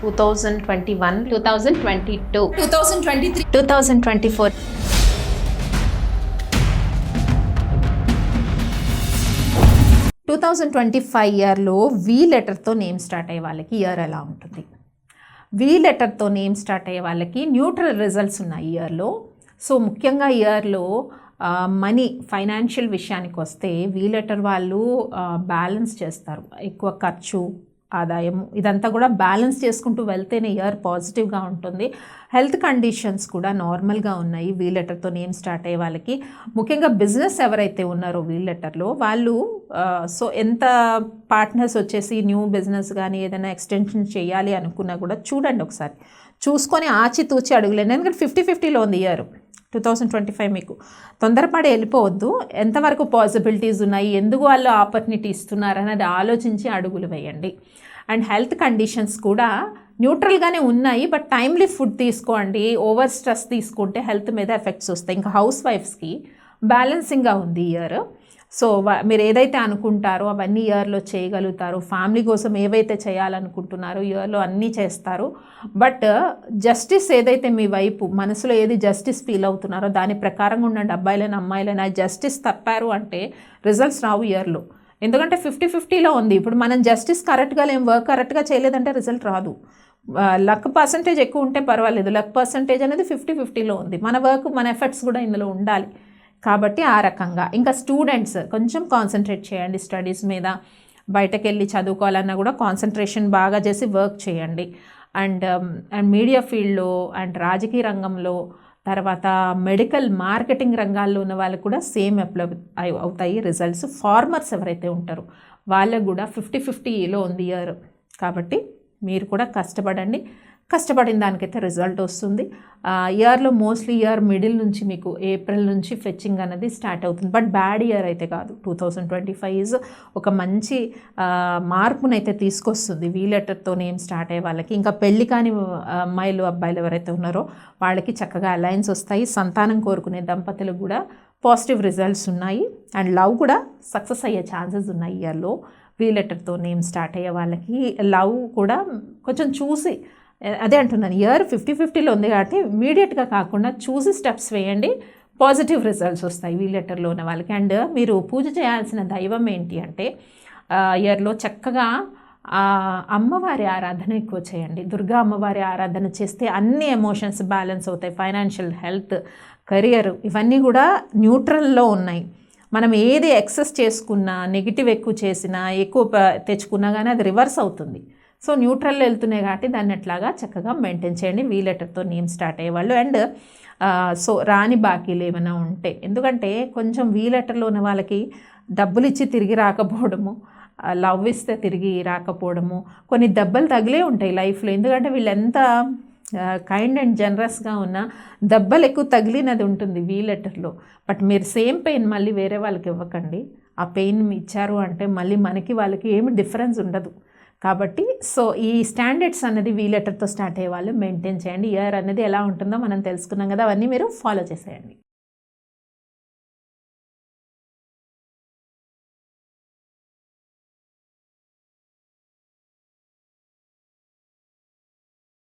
Two thousand twenty one two thousand twenty two two thousand twenty three two thousand twenty four two thousand twenty five ఇయర్లో V లెటర్తో name start అయ్యే వాళ్ళకి year ఎలా ఉంటుంది? వి లెటర్తో name start అయ్యే వాళ్ళకి neutral results ఉన్నాయి ఇయర్లో so ముఖ్యంగా ఇయర్లో మనీ ఫైనాన్షియల్ విషయానికి వస్తే వీ లెటర్ వాళ్ళు బ్యాలెన్స్ చేస్తారు. ఎక్కువ ఖర్చు ఆదాయం. ఇదంతా కూడా బ్యాలెన్స్ చేసుకుంటూ వెళ్తేనే ఇయర్ పాజిటివ్గా ఉంటుంది. హెల్త్ కండిషన్స్ కూడా నార్మల్గా ఉన్నాయి. వీ లెటర్తో నేమ్ స్టార్ట్ అయ్యే వాళ్ళకి. ముఖ్యంగా బిజినెస్ ఎవరైతే ఉన్నారో వీ లెటర్లో వాళ్ళు సో ఎంత పార్ట్నర్స్ వచ్చేసి న్యూ బిజినెస్ కానీ ఏదైనా ఎక్స్టెన్షన్ చేయాలి అనుకున్నా కూడా చూడండి ఒకసారి. చూసుకొని ఆచితూచి అడుగులేండి. ఎందుకంటే ఫిఫ్టీ ఫిఫ్టీలో ఉంది year. Two thousand twenty five మీకు. తొందరపడి వెళ్ళిపోవద్దు. ఎంతవరకు పాసిబిలిటీస్ ఉన్నాయి? ఎందుకు వాళ్ళు ఆపర్చునిటీ ఇస్తున్నారు? అనేది ఆలోచించి అడుగులు వేయండి. అండ్ హెల్త్ కండిషన్స్ కూడా న్యూట్రల్గానే ఉన్నాయి. బట్ టైమ్లీ ఫుడ్ తీసుకోండి. ఓవర్ స్ట్రెస్ తీసుకుంటే హెల్త్ మీద ఎఫెక్ట్స్ వస్తాయి. ఇంకా హౌస్ వైఫ్స్కి బ్యాలెన్సింగ్గా ఉంది ఇయర్ సో మీరు ఏదైతే అనుకుంటారో అవన్నీ ఇయర్లో చేయగలుగుతారు. ఫ్యామిలీ కోసం ఏవైతే చేయాలనుకుంటున్నారో ఇయర్లో అన్నీ చేస్తారు. బట్ జస్టిస్ ఏదైతే మీ వైపు మనసులో ఏది జస్టిస్ ఫీల్ అవుతున్నారో దాని ప్రకారంగా ఉండండి. అబ్బాయిలైనా అమ్మాయిలైనా జస్టిస్ తప్పారు అంటే రిజల్ట్స్ రావు ఇయర్లో. ఎందుకంటే ఫిఫ్టీ ఫిఫ్టీలో ఉంది. ఇప్పుడు మనం జస్టిస్ కరెక్ట్గా లేం వర్క్ కరెక్ట్గా చేయలేదంటే రిజల్ట్ రాదు. లక్ పర్సంటేజ్ ఎక్కువ ఉంటే పర్వాలేదు. లక్ పర్సంటేజ్ అనేది ఫిఫ్టీ ఫిఫ్టీలో ఉంది. మన వర్క్ మన ఎఫర్ట్స్ కూడా ఇందులో ఉండాలి. కాబట్టి ఆ రకంగా. ఇంకా స్టూడెంట్స్ కొంచెం కాన్సన్ట్రేట్ చేయండి స్టడీస్ మీద. బయటకు వెళ్ళి చదువుకోవాలన్నా కూడా కాన్సన్ట్రేషన్ బాగా చేసి వర్క్ చేయండి. అండ్ అండ్ మీడియా ఫీల్డ్లో అండ్ రాజకీయ రంగంలో తర్వాత మెడికల్ మార్కెటింగ్ రంగాల్లో ఉన్న వాళ్ళకు కూడా సేమ్ అప్లై అవుతాయి రిజల్ట్స్ ఫార్మర్స్ ఎవరైతే ఉంటారో వాళ్ళకు కూడా ఫిఫ్టీ ఫిఫ్టీలో ఉంది ఇయర్ కాబట్టి మీరు కూడా కష్టపడండి. కష్టపడిన దానికైతే రిజల్ట్ వస్తుంది. ఇయర్లో మోస్ట్లీ ఇయర్ మిడిల్ నుంచి మీకు ఏప్రిల్ నుంచి ఫెచ్చింగ్ అనేది స్టార్ట్ అవుతుంది. బట్ బ్యాడ్ ఇయర్ అయితే కాదు. Two thousand twenty five is ఒక మంచి మార్పునైతే తీసుకొస్తుంది. వీ లెటర్తో నేమ్ స్టార్ట్ అయ్యే వాళ్ళకి. ఇంకా పెళ్ళి కాని అమ్మాయిలు అబ్బాయిలు ఎవరైతే ఉన్నారో వాళ్ళకి చక్కగా అలయన్స్ వస్తాయి. సంతానం కోరుకునే దంపతులకు కూడా పాజిటివ్ రిజల్ట్స్ ఉన్నాయి. అండ్ లవ్ కూడా సక్సెస్ అయ్యే ఛాన్సెస్ ఉన్నాయి ఇయర్లో వీ లెటర్తో నేమ్ స్టార్ట్ అయ్యే వాళ్ళకి. లవ్ కూడా కొంచెం చూసి అదే అంటున్నాను. ఇయర్ ఫిఫ్టీ ఫిఫ్టీలో ఉంది కాబట్టి ఇమీడియట్గా కాకుండా చూసి స్టెప్స్ వేయండి. పాజిటివ్ రిజల్ట్స్ వస్తాయి వీ లెటర్లో ఉన్న వాళ్ళకి. అండ్ మీరు పూజ చేయాల్సిన దైవం ఏంటి అంటే ఇయర్లో చక్కగా అమ్మవారి ఆరాధన ఎక్కువ చేయండి. దుర్గా అమ్మవారి ఆరాధన చేస్తే అన్ని ఎమోషన్స్ బ్యాలెన్స్ అవుతాయి. ఫైనాన్షియల్ హెల్త్ కెరియర్ ఇవన్నీ కూడా న్యూట్రల్లో ఉన్నాయి. మనం ఏది ఎక్సెస్ చేసుకున్నా నెగిటివ్ ఎక్కువ చేసినా ఎక్కువ తెచ్చుకున్నా కానీ అది రివర్స్ అవుతుంది. సో న్యూట్రల్ వెళ్తున్నాయి కాబట్టి దాన్ని అట్లాగా చక్కగా మెయింటైన్ చేయండి. వీ లెటర్తో నేమ్ స్టార్ట్ అయ్యేవాళ్ళు అండ్ సో రాని బాకీలు ఏమైనా ఉంటే ఎందుకంటే కొంచెం వీ లెటర్లో ఉన్న వాళ్ళకి డబ్బులు ఇచ్చి తిరిగి రాకపోవడము లవ్ ఇస్తే తిరిగి రాకపోవడము కొన్ని దెబ్బలు తగిలే ఉంటాయి లైఫ్లో. ఎందుకంటే వీళ్ళెంత కైండ్ అండ్ జనరస్గా ఉన్న దెబ్బలు ఎక్కువ తగిలినది ఉంటుంది వీ లెటర్లో. బట్ మీరు సేమ్ పెయిన్ మళ్ళీ వేరే వాళ్ళకి ఇవ్వకండి. ఆ పెయిన్ ఇచ్చారు అంటే మళ్ళీ మనకి వాళ్ళకి ఏమి డిఫరెన్స్ ఉండదు. కాబట్టి సో ఈ స్టాండర్డ్స్ అనేది వీ లెటర్తో స్టార్ట్ అయ్యే వాళ్ళు మెయింటైన్ చేయండి. ఇయర్ అనేది ఎలా ఉంటుందో మనం తెలుసుకున్నాం కదా అవన్నీ మీరు ఫాలో చేసేయండి.